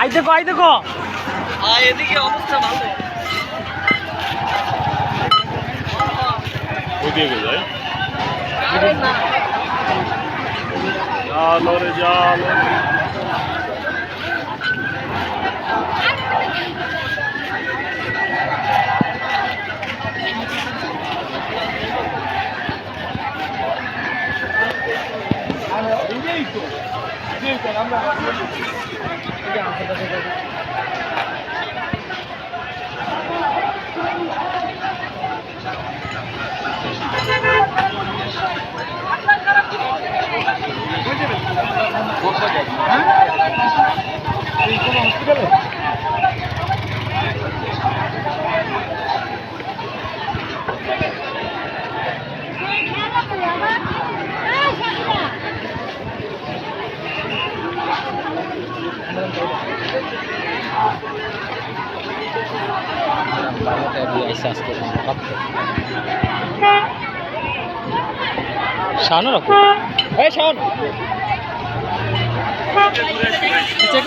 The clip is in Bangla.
আই দেখো আই দেখো। এদিকে অবস্থা ভালো। ওইদিকে যাই জালো রে জালো শানু রাখো। এই শান চেক।